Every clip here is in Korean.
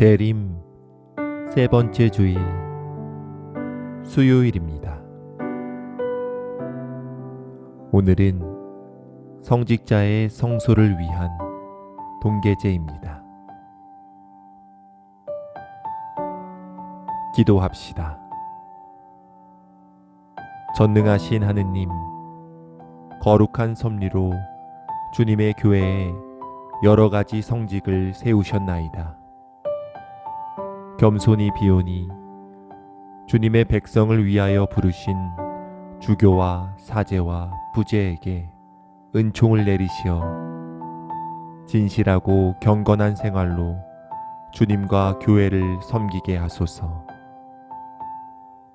대림 세 번째 주일 수요일입니다. 오늘은 성직자의 성소를 위한 동계제입니다. 기도합시다. 전능하신 하느님, 거룩한 섭리로 주님의 교회에 여러 가지 성직을 세우셨나이다. 겸손히 비오니 주님의 백성을 위하여 부르신 주교와 사제와 부제에게 은총을 내리시어 진실하고 경건한 생활로 주님과 교회를 섬기게 하소서.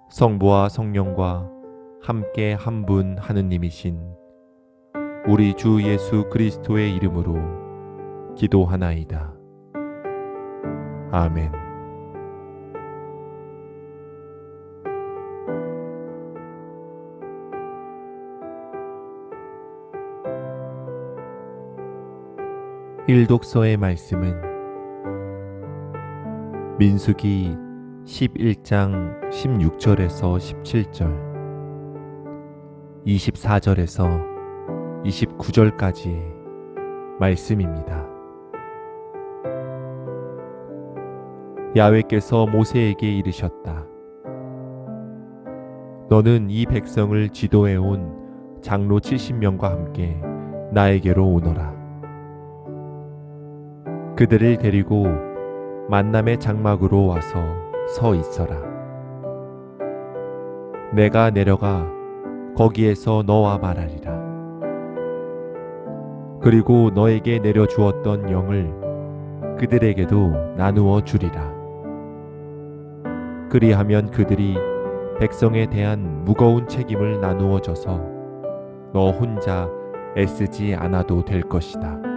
성부와 성령과 함께 한 분 하느님이신 우리 주 예수 그리스도의 이름으로 기도하나이다. 아멘. 일독서의 말씀은 민수기 11장 16절에서 17절, 24절에서 29절까지의 말씀입니다. 야외께서 모세에게 이르셨다. 너는 이 백성을 지도해 온 장로 70명과 함께 나에게로 오너라. 그들을 데리고 만남의 장막으로 와서 서 있어라. 내가 내려가 거기에서 너와 말하리라. 그리고 너에게 내려주었던 영을 그들에게도 나누어 주리라. 그리하면 그들이 백성에 대한 무거운 책임을 나누어 줘서 너 혼자 애쓰지 않아도 될 것이다.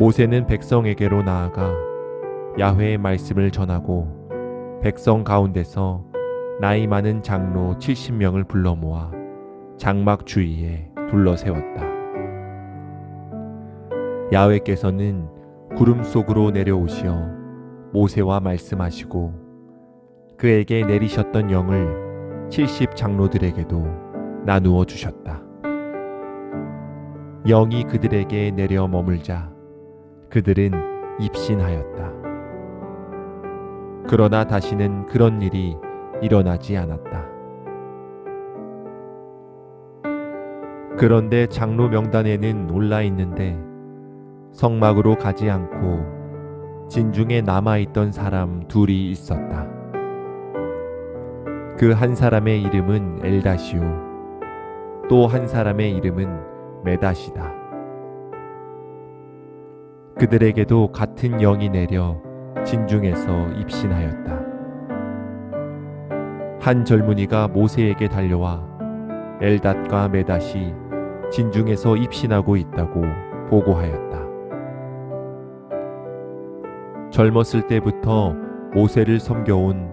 모세는 백성에게로 나아가 야훼의 말씀을 전하고 백성 가운데서 나이 많은 장로 70명을 불러 모아 장막 주위에 둘러 세웠다. 야훼께서는 구름 속으로 내려오시어 모세와 말씀하시고 그에게 내리셨던 영을 70 장로들에게도 나누어 주셨다. 영이 그들에게 내려 머물자 그들은 입신하였다. 그러나 다시는 그런 일이 일어나지 않았다. 그런데 장로 명단에는 올라 있는데 성막으로 가지 않고 진중에 남아있던 사람 둘이 있었다. 그 한 사람의 이름은 엘다시오, 또 한 사람의 이름은 메다시다. 그들에게도 같은 영이 내려 진중에서 입신하였다. 한 젊은이가 모세에게 달려와 엘닷과 메닷이 진중에서 입신하고 있다고 보고하였다. 젊었을 때부터 모세를 섬겨온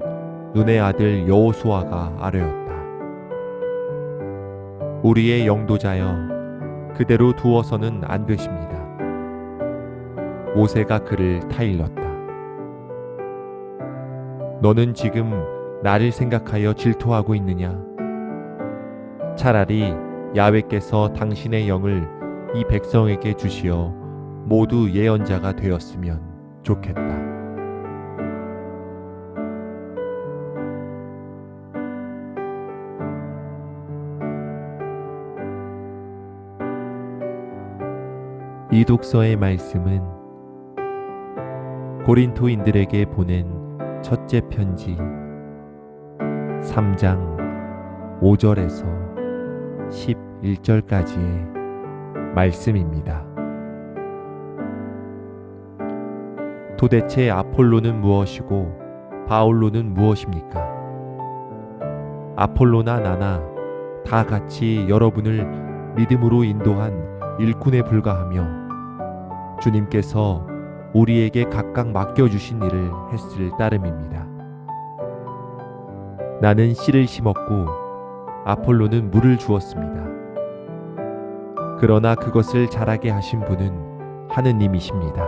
눈의 아들 여호수아가 아뢰었다. 우리의 영도자여 그대로 두어서는 안 되십니다. 모세가 그를 타일렀다. 너는 지금 나를 생각하여 질투하고 있느냐? 차라리 야외께서 당신의 영을 이 백성에게 주시어 모두 예언자가 되었으면 좋겠다. 이 독서의 말씀은 고린토인들에게 보낸 첫째 편지 3장 5절에서 11절까지의 말씀입니다. 도대체 아폴로는 무엇이고 바울로는 무엇입니까? 아폴로나 나나 다 같이 여러분을 믿음으로 인도한 일꾼에 불과하며 주님께서 우리에게 각각 맡겨주신 일을 했을 따름입니다. 나는 씨를 심었고 아폴로는 물을 주었습니다. 그러나 그것을 자라게 하신 분은 하느님이십니다.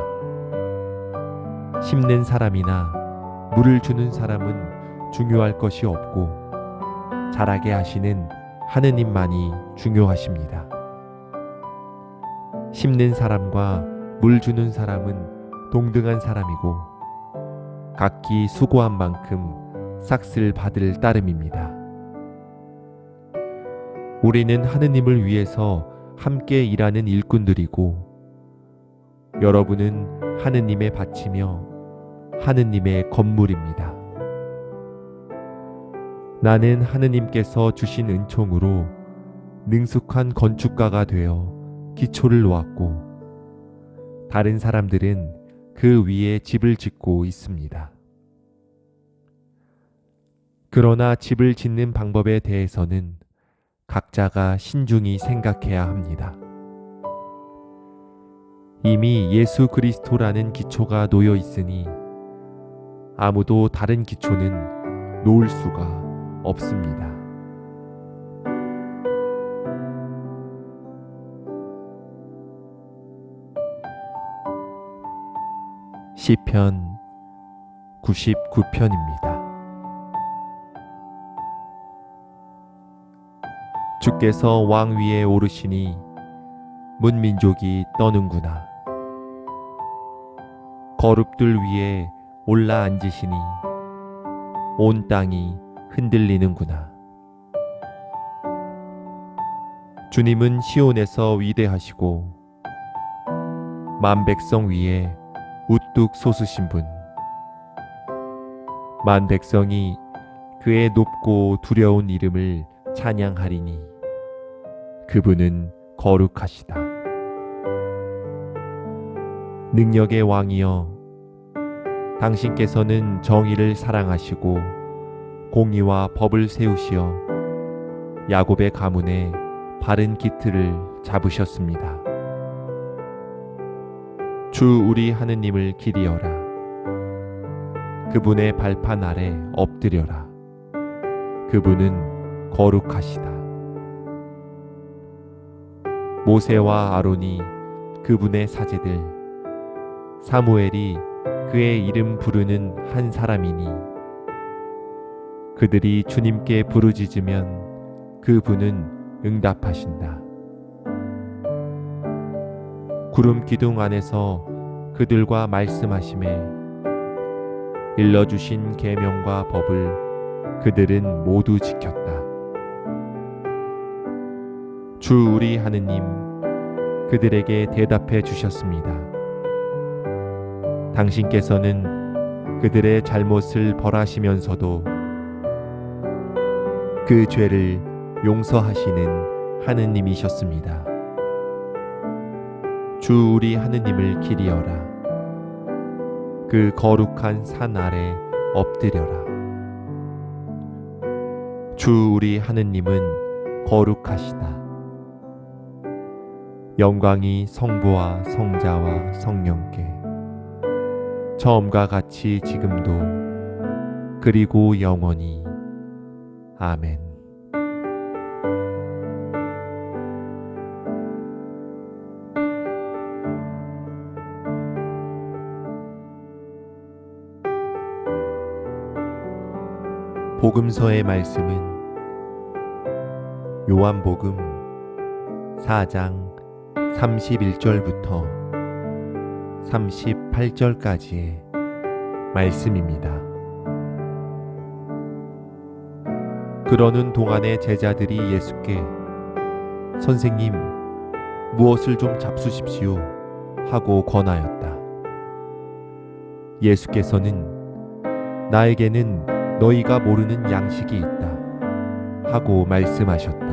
심는 사람이나 물을 주는 사람은 중요할 것이 없고 자라게 하시는 하느님만이 중요하십니다. 심는 사람과 물 주는 사람은 동등한 사람이고 각기 수고한 만큼 삭슬 받을 따름입니다. 우리는 하느님을 위해서 함께 일하는 일꾼들이고 여러분은 하느님의 밭이며 하느님의 건물입니다. 나는 하느님께서 주신 은총으로 능숙한 건축가가 되어 기초를 놓았고 다른 사람들은 그 위에 집을 짓고 있습니다. 그러나 집을 짓는 방법에 대해서는 각자가 신중히 생각해야 합니다. 이미 예수 그리스도라는 기초가 놓여 있으니 아무도 다른 기초는 놓을 수가 없습니다. 시편 99편입니다. 주께서 왕 위에 오르시니 문민족이 떠는구나. 거룩들 위에 올라 앉으시니 온 땅이 흔들리는구나. 주님은 시온에서 위대하시고 만 백성 위에 우뚝 솟으신 분. 만 백성이 그의 높고 두려운 이름을 찬양하리니 그분은 거룩하시다. 능력의 왕이여 당신께서는 정의를 사랑하시고 공의와 법을 세우시어 야곱의 가문에 바른 기틀을 잡으셨습니다. 주 우리 하느님을 기리어라. 그분의 발판 아래 엎드려라. 그분은 거룩하시다. 모세와 아론이 그분의 사제들, 사무엘이 그의 이름 부르는 한 사람이니 그들이 주님께 부르짖으면 그분은 응답하신다. 구름 기둥 안에서 그들과 말씀하심에 일러주신 계명과 법을 그들은 모두 지켰다. 주 우리 하느님 그들에게 대답해 주셨습니다. 당신께서는 그들의 잘못을 벌하시면서도 그 죄를 용서하시는 하느님이셨습니다. 주 우리 하느님을 기리어라. 그 거룩한 산 아래 엎드려라. 주 우리 하느님은 거룩하시다. 영광이 성부와 성자와 성령께 처음과 같이 지금도 그리고 영원히 아멘. 복음서의 말씀은 요한복음 4장 31절부터 38절까지의 말씀입니다. 그러는 동안에 제자들이 예수께 선생님 무엇을 좀 잡수십시오 하고 권하였다. 예수께서는 나에게는 너희가 모르는 양식이 있다 하고 말씀하셨다.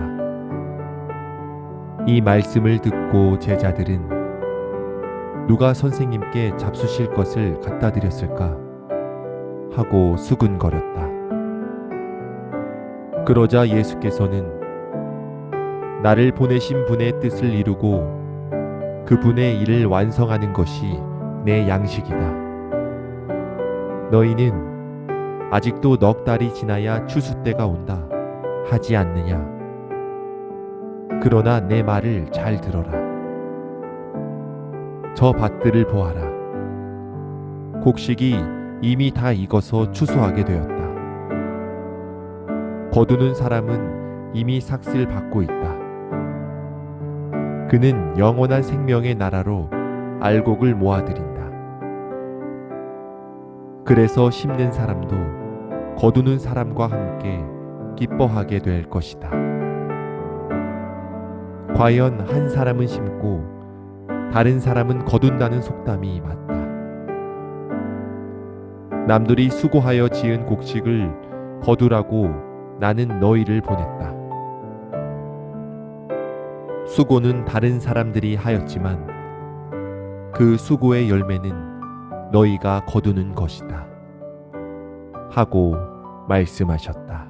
이 말씀을 듣고 제자들은 누가 선생님께 잡수실 것을 갖다 드렸을까 하고 수군거렸다. 그러자 예수께서는 나를 보내신 분의 뜻을 이루고 그분의 일을 완성하는 것이 내 양식이다. 너희는 아직도 넉 달이 지나야 추수 때가 온다 하지 않느냐? 그러나 내 말을 잘 들어라. 저 밭들을 보아라. 곡식이 이미 다 익어서 추수하게 되었다. 거두는 사람은 이미 삭슬 받고 있다. 그는 영원한 생명의 나라로 알곡을 모아들인다. 그래서 심는 사람도 거두는 사람과 함께 기뻐하게 될 것이다. 과연 한 사람은 심고 다른 사람은 거둔다는 속담이 맞다. 남들이 수고하여 지은 곡식을 거두라고 나는 너희를 보냈다. 수고는 다른 사람들이 하였지만 그 수고의 열매는 너희가 거두는 것이다. 하고 말씀하셨다.